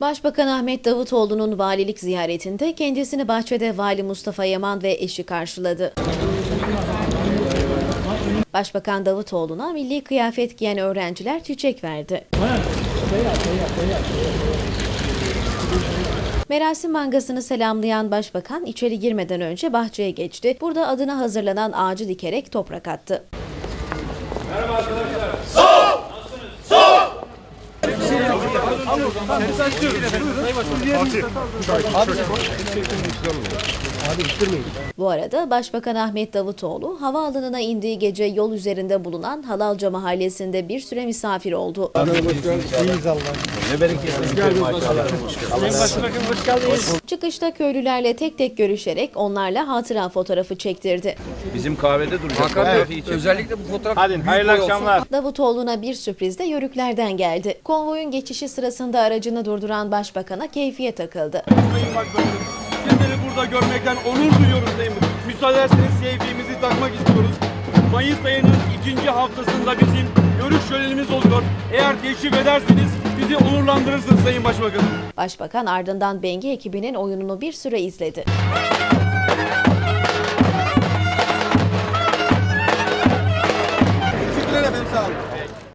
Başbakan Ahmet Davutoğlu'nun valilik ziyaretinde kendisini bahçede Vali Mustafa Yaman ve eşi karşıladı. Başbakan Davutoğlu'na milli kıyafet giyen öğrenciler çiçek verdi. Merasim mangasını selamlayan başbakan içeri girmeden önce bahçeye geçti. Burada adına hazırlanan ağacı dikerek toprak attı. Abi, bu arada Başbakan Ahmet Davutoğlu havaalanına indiği gece yol üzerinde bulunan Halalca mahallesinde bir süre misafir oldu. Çıkışta köylülerle tek tek görüşerek onlarla hatıra fotoğrafı çektirdi. Bizim kahvede duracak. Kahve özellikle bu fotoğraf Hadi hayırlı akşamlar. Davutoğlu'na bir sürpriz de yörüklerden geldi. Konvoyun geçişi sırasında aracını durduran başbakana keyfiye takıldı. Sayın Başbakanım, sizleri burada görmekten onur duyuyoruz Sayın. Müsaade ederseniz sevdiğimizi takmak istiyoruz. Mayıs ayının ikinci haftasında bizim görüş şölenimiz oluyor. Eğer teşrif ederseniz bizi onurlandırırsınız Sayın Başbakanım. Başbakan ardından Bengi ekibinin oyununu bir süre izledi.